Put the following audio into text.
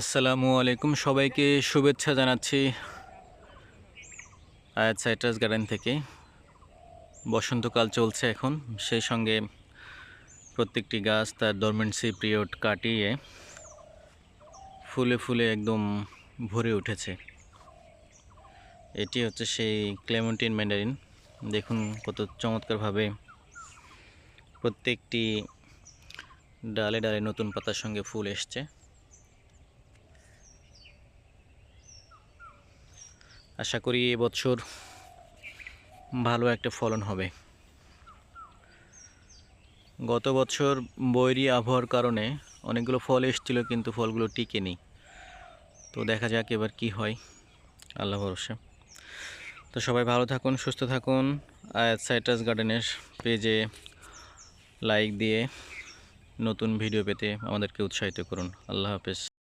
আসসালামু আলাইকুম। সবাইকে শুভেচ্ছা জানাচ্ছি আয়াত সাইট্রাস গার্ডেন থেকে। বসন্তকাল চলছে এখন। সেই সঙ্গে প্রত্যেকটি গাছ তার ডরমেন্সি পিরিয়ড কাটিয়ে ফুলে ফুলে একদম ভরে উঠেছে। এটি হচ্ছে সেই ক্লেমেন্টিন ম্যান্ডারিন দেখুন কত চমৎকারভাবে প্রত্যেকটি ডালে ডালে নতুন পাতার সঙ্গে ফুল এসছে। আশা করি এবছর ভালো একটা ফলন হবে। গত বছর বৈরি আবহাওয়ার কারণে অনেকগুলো ফল এসেছিল, কিন্তু ফলগুলো টিকেনি। তো দেখা যাক এবার কি হয়। আল্লাহ ভরসা। তো সবাই ভালো থাকুন, সুস্থ থাকুন। আয়াত সাইট্রাস গার্ডেনের পেজে লাইক দিয়ে নতুন ভিডিও পেতে আমাদেরকে উৎসাহিত করুন। আল্লাহ হাফেজ।